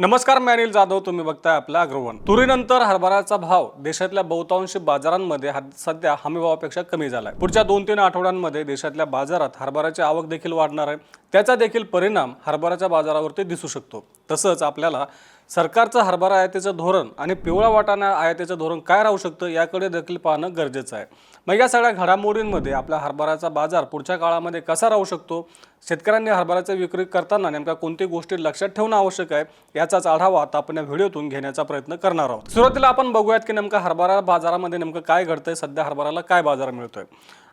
नमस्कार मी अनिल जाधव. तुम्ही बघताय आपला अग्रवन. तुरीनंतर हरभऱ्याचा भाव देशातल्या बहुतांश बाजारांमध्ये सध्या हमीभावापेक्षा कमी झालाय. पुढच्या दोन तीन आठवड्यांमध्ये देशातल्या बाजारात हरभऱ्याची आवक देखील वाढणार आहे. त्याचा देखील परिणाम हरभऱ्याच्या बाजारावरती दिसू शकतो. तसंच आपल्याला सरकारचं हरभरा आयातीचं धोरण आणि पिवळा वाटाणा आयातीचं धोरण काय राहू शकतं याकडे देखील पाहणं गरजेचं आहे. मग या सगळ्या घडामोडींमध्ये आपल्या हरभऱ्याचा बाजार पुढच्या काळामध्ये कसा राहू शकतो? शेतकऱ्यांनी हरभऱ्याची विक्री करताना नेमक्या कोणती गोष्टी लक्षात ठेवणं आवश्यक आहे? याचाच आढावा आता आपण या व्हिडिओतून घेण्याचा प्रयत्न करणार आहोत. सुरुवातीला आपण बघूयात की नेमकं हरभरा बाजारामध्ये नेमकं काय घडतंय? सध्या हरभऱ्याला काय बाजार मिळतोय?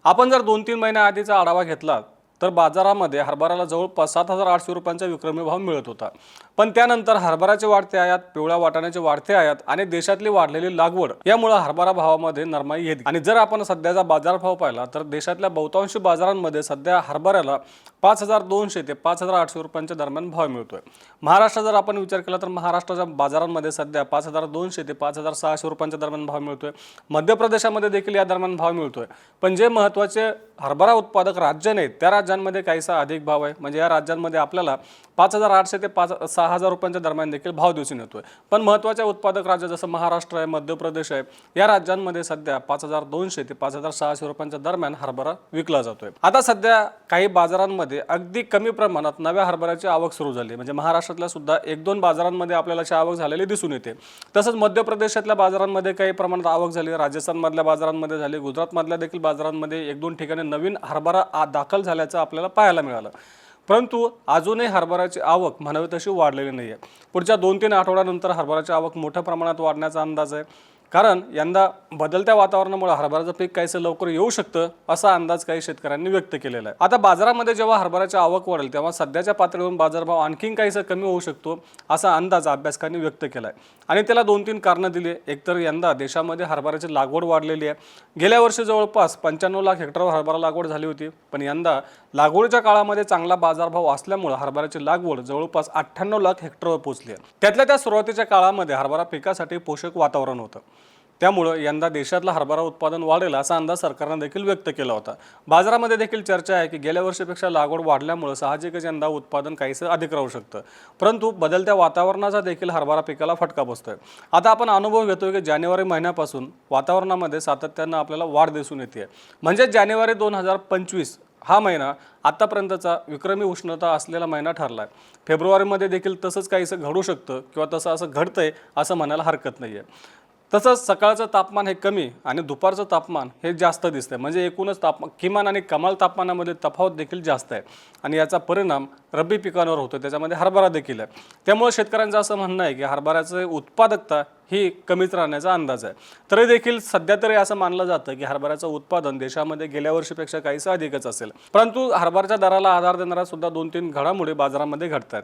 आपण जर दोन तीन महिन्या आधीचा आढावा घेतला तर बाजारामध्ये हरभऱ्याला जवळपास सात हजार आठशे रुपयांचा विक्रमी भाव मिळत होता. पण त्यानंतर हरभऱ्याचे वाढते आयात पिवळ्या वाटाण्याचे वाढते आयात आणि देशातली वाढलेली लागवड यामुळे हरभरा भावामध्ये नरमाई येते आणि जर आपण सध्याचा बाजारभाव पाहिला तर देशातल्या बहुतांश बाजारांमध्ये सध्या हरभऱ्याला पाच हजार दोनशे ते पाच हजार आठशे रुपयांच्या दरम्यान भाव मिळतोय. महाराष्ट्र जर आपण विचार केला तर महाराष्ट्राच्या बाजारांमध्ये सध्या पाच हजार दोनशे ते पाच हजार सहाशे रुपयांच्या दरम्यान भाव मिळतोय. मध्य प्रदेशामध्ये देखील या दरम्यान भाव मिळतोय. पण जे महत्त्वाचे हरभरा उत्पादक राज्य नाहीत त्या राज्यांमध्ये काहीसा अधिक भाव आहे. म्हणजे या राज्यांमध्ये आपल्याला पाच हजार आठशे ते पाच सहा हजार रुपयांच्या दरम्यान देखील भाव दिसून येतोय. पण महत्त्वाच्या उत्पादक राज्य जसं महाराष्ट्र आहे मध्य प्रदेश आहे या राज्यांमध्ये सध्या पाच हजार दोनशे ते पाच हजार सहाशे रुपयांच्या दरम्यान हरभरा विकला जातोय. आता सध्या काही बाजारांमध्ये अगदी कमी प्रमाणात नव्या हरभऱ्याची आवक सुरू झाली म्हणजे महाराष्ट्रातल्या सुद्धा एक दोन बाजारांमध्ये आपल्याला अशी आवक झालेली दिसून येते. तसंच मध्य प्रदेशातल्या बाजारांमध्ये काही प्रमाणात आवक झाली राजस्थानमधल्या बाजारांमध्ये झाली गुजरातमधल्या देखील बाजारांमध्ये एक दोन ठिकाणी नवीन हरभरा दाखल झाल्याचं आपल्याला पाहायला मिळालं. परंतु अजूनही हरभऱ्याची आवक म्हणावी तशी वाढलेली नाही आहे पुढच्या दोन तीन आठवड्यानंतर हरभऱ्याची आवक मोठ्या प्रमाणात वाढण्याचा अंदाज आहे. कारण यंदा बदलत्या वातावरणामुळे हरभऱ्याचं पीक काहीसं लवकर येऊ शकतं असा अंदाज काही शेतकऱ्यांनी व्यक्त केलेला आहे. आता बाजारामध्ये जेव्हा हरभऱ्याची आवक वाढेल तेव्हा सध्याच्या पातळीवरून बाजारभाव आणखीन काहीसं कमी होऊ शकतो असा अंदाज अभ्यासकांनी व्यक्त केला आहे आणि त्याला दोन तीन कारणं दिली एकतर यंदा देशामध्ये हरभऱ्याची लागवड वाढलेली आहे. गेल्या वर्षी जवळपास पंच्याण्णव लाख हेक्टरवर हरभरा लागवड झाली होती पण यंदा लागवडीच्या काळामध्ये चांगला बाजारभाव असल्यामुळे हरभऱ्याची लागवड जवळपास अठ्ठ्याण्णव लाख हेक्टरवर पोहोचली आहे. त्यातल्या त्या सुरुवातीच्या काळामध्ये हरभरा पिकासाठी पोषक वातावरण होतं. त्यामुळं यंदा देशातला हरभरा उत्पादन वाढेल असा अंदाज सरकारनं देखील व्यक्त केला होता. बाजारामध्ये देखील चर्चा आहे की गेल्या वर्षीपेक्षा लागवड वाढल्यामुळं साहजिकच यंदा उत्पादन काहीसं अधिक राहू शकतं. परंतु बदलत्या वातावरणाचा देखील हरभरा पिकाला फटका बसतोय. आता आपण अनुभव घेतोय की जानेवारी महिन्यापासून वातावरणामध्ये सातत्यानं आपल्याला वाढ दिसून येते. म्हणजे जानेवारी दोन हजार पंचवीस हा महिना आत्तापर्यंतचा विक्रमी उष्णता असलेला महिना ठरला आहे फेब्रुवारीमध्ये देखील तसंच काहीसं घडू शकतं किंवा तसं असं घडतंय असं म्हणायला हरकत नाही आहे तसंच सकाळचं तापमान हे कमी आणि दुपारचं तापमान हे जास्त दिसतंय. म्हणजे एकूणच तापमान किमान आणि कमाल तापमानामध्ये तफावत देखील जास्त आहे. आणि याचा परिणाम रब्बी पिकांवर होतो त्याच्यामध्ये हरभरा देखील आहे. त्यामुळे शेतकऱ्यांचं असं म्हणणं आहे की हरभऱ्याचं उत्पादकता ही कमीच राहण्याचा अंदाज आहे. तरी देखील सध्या तरी असं मानलं जातं की हरभऱ्याचं उत्पादन देशामध्ये गेल्या वर्षीपेक्षा काहीसं अधिकच असेल. परंतु हरभऱ्याच्या दराला आधार देणाऱ्या सुद्धा दोन तीन घडामोडी बाजारामध्ये घडतात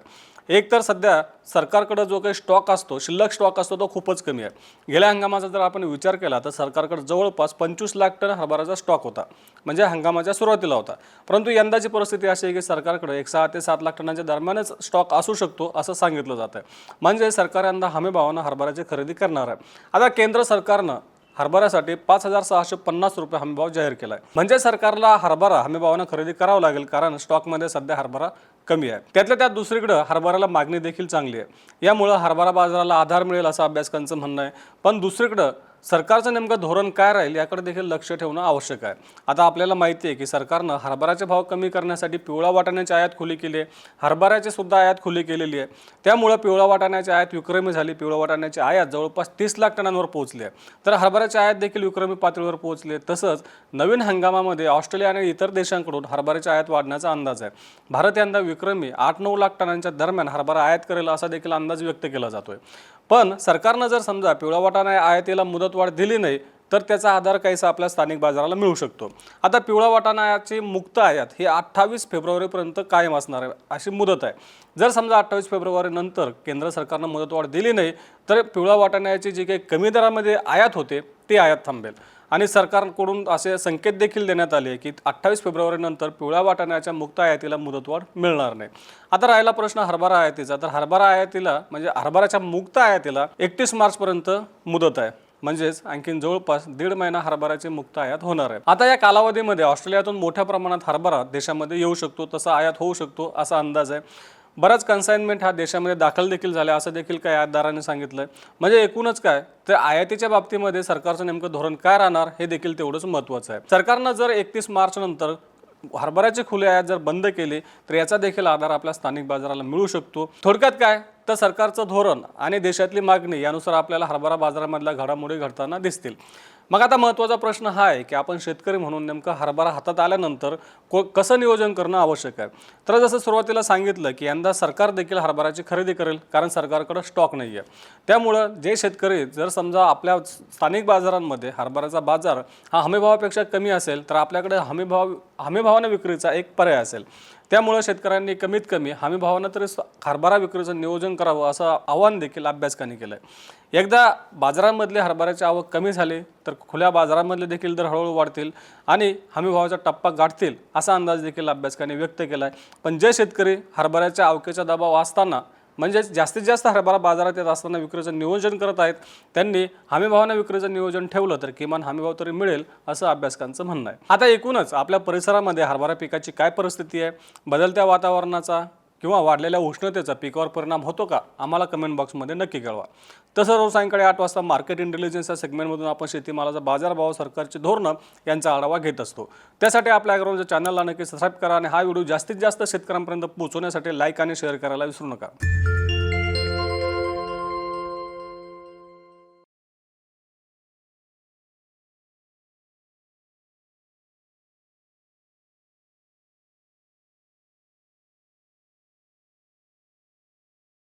एक तर सध्या सरकारकडं जो काही स्टॉक असतो शिल्लक स्टॉक असतो तो खूपच कमी आहे. गेल्या हंगामाचा जर आपण विचार केला तर सरकारकडे जवळपास पंचवीस लाख टन हरभराचा स्टॉक होता. म्हणजे हंगामाच्या सुरुवातीला होता. परंतु यंदाची परिस्थिती अशी आहे की सरकारकडे एक सहा ते सात लाख टनाच्या दरम्यानच स्टॉक असू शकतो असं सांगितलं जातं म्हणजे सरकार यंदा हमीभावानं हरभऱ्याची खरेदी करणार आहे. आता केंद्र सरकारनं हरभऱ्यासाठी पाच हजार सहाशे पन्नास रुपये हमीभाव जाहीर केला आहे म्हणजे सरकारला हरभरा हमीभावानं खरेदी करावं लागेल कारण स्टॉकमध्ये सध्या हरभरा कमी आहे. त्यातल्या त्यात दुसरीकडं हरभऱ्याला मागणी देखील चांगली आहे. यामुळं हरभरा बाजाराला आधार मिळेल असं अभ्यासकांचं म्हणणं आहे. पण दुसरीकडं सरकारचं नेमकं धोरण काय राहील याकडे देखील लक्ष ठेवणं आवश्यक आहे. आता आपल्याला माहिती आहे की सरकारनं हरभऱ्याचे भाव कमी करण्यासाठी पिवळा वाटाण्याची आयात खुली केली आहे. हरभऱ्याची सुद्धा आयात खुली केलेली आहे. त्यामुळं पिवळा वाटाण्याची आयात विक्रमी झाली. पिवळा वाटाण्याची आयात जवळपास तीस लाख टनांवर पोहोचली आहे. तर हरभऱ्याची आयात देखील विक्रमी पातळीवर पोहोचली आहे. तसंच नवीन हंगामामध्ये ऑस्ट्रेलिया आणि इतर देशांकडून हरभऱ्याची आयात वाढण्याचा अंदाज आहे. भारत यंदा विक्रमी आठ नऊ लाख टनांच्या दरम्यान हरभरा आयात करेल असा देखील अंदाज व्यक्त केला जातोय. पण सरकारनं जर समजा पिवळा वाटाणा आयातीला मुदत वाढ दिली नाही तर त्याचा आधार काहीसा आपल्या स्थानिक बाजाराला मिळू शकतो. आता पिवळा वाटाणाची मुक्त आयात ही अठ्ठावीस फेब्रुवारीपर्यंत कायम असणार आहे अशी मुदत आहे. जर समजा अठ्ठावीस फेब्रुवारीनंतर केंद्र सरकारनं मुदतवाढ दिली नाही तर पिवळा वाटाण्याची जी काही कमी दरामध्ये आयात होते ती आयात थांबेल. आणि सरकारकडून असे संकेत देखील देण्यात आले की अठ्ठावीस फेब्रुवारीनंतर पिवळ्या वाटाण्याच्या मुक्त आयातीला मुदतवाढ मिळणार नाही. आता राहिला प्रश्न हरभरा आयातीचा. तर हरभरा आयातीला म्हणजे हरभराच्या मुक्त आयातीला एकतीस मार्चपर्यंत मुदत आहे. म्हणजेच आणखीन जवळपास दीड महिना हरभऱ्याचे मुक्त आयात होणार आहे आता या कालावधीमध्ये ऑस्ट्रेलियातून मोठ्या प्रमाणात हरभरा देशामध्ये येऊ शकतो तसा आयात होऊ शकतो असा अंदाज आहे. बराच कन्साइनमेंट हा देशामध्ये दाखल देखील झाला असं देखील काही आयातदारांनी सांगितलं म्हणजे एकूणच काय तर आयातीच्या बाबतीमध्ये सरकारचं नेमकं धोरण काय राहणार हे देखील तेवढंच महत्त्वाचं आहे. सरकारनं जर एकतीस मार्च नंतर हरभऱ्याचे खुले आयात जर बंद केले तर याचा देखील आधार आपल्या स्थानिक बाजाराला मिळू शकतो. थोडक्यात काय तर सरकारचं धोरण आणि देशातली मागणी यानुसार आपल्याला हरभरा बाजारामधल्या घडामोडी घडताना दिसतील. मग आता महत्त्वाचा प्रश्न हा आहे की आपण शेतकरी म्हणून नेमकं हरभरा हातात आल्यानंतर को कसं नियोजन करणं आवश्यक आहे? तर जसं सुरुवातीला सांगितलं की यंदा सरकार देखील हरभऱ्याची खरेदी करेल कारण सरकारकडं स्टॉक नाही आहे. त्यामुळं जे शेतकरी जर समजा आपल्या स्थानिक बाजारांमध्ये हरभऱ्याचा बाजार हा हमीभावापेक्षा कमी असेल तर आपल्याकडे हमीभाव हमीभावाने विक्रीचा एक पर्याय असेल. त्यामुळं शेतकऱ्यांनी कमीत कमी हमीभावानं तरी हरभरा विक्रीचं नियोजन करावं असं आव्हान देखील अभ्यासकांनी केलं आहे एकदा बाजारांमधले हरभऱ्याची आवक कमी झाली तर खुल्या बाजारामधले देखील दर हळूहळू वाढतील आणि हमीभावाचा टप्पा गाठतील असा अंदाज देखील अभ्यासकांनी व्यक्त केला आहे पण जे शेतकरी हरभऱ्याच्या आवकेचा दबाव असताना म्हणजेच जास्तीत जास्त हरभरा बाजारात येत असताना विक्रीचं नियोजन करत आहेत त्यांनी हमीभावानं विक्रीचं नियोजन ठेवलं तर किमान हमीभाव तरी मिळेल असं अभ्यासकांचं म्हणणं आहे. आता एकूणच आपल्या परिसरामध्ये हरभरा पिकाची काय परिस्थिती आहे? बदलत्या वातावरणाचा किंवा वाढलेल्या उष्णतेचा पिकावर परिणाम होतो का? आम्हाला कमेंट बॉक्समध्ये नक्की कळवा. तसं रोज सायंकाळी आठ वाजता मार्केट इंटेलिजन्सच्या सेगमेंटमधून आपण शेतीमालाचा बाजारभाव सरकारची धोरणं यांचा आढावा घेत असतो. त्यासाठी आपल्या अग्रवालच्या चॅनलला नक्की सबस्क्राईब करा आणि हा व्हिडिओ जास्तीत जास्त शेतकऱ्यांपर्यंत पोहोचवण्यासाठी लाईक आणि शेअर करायला विसरू नका.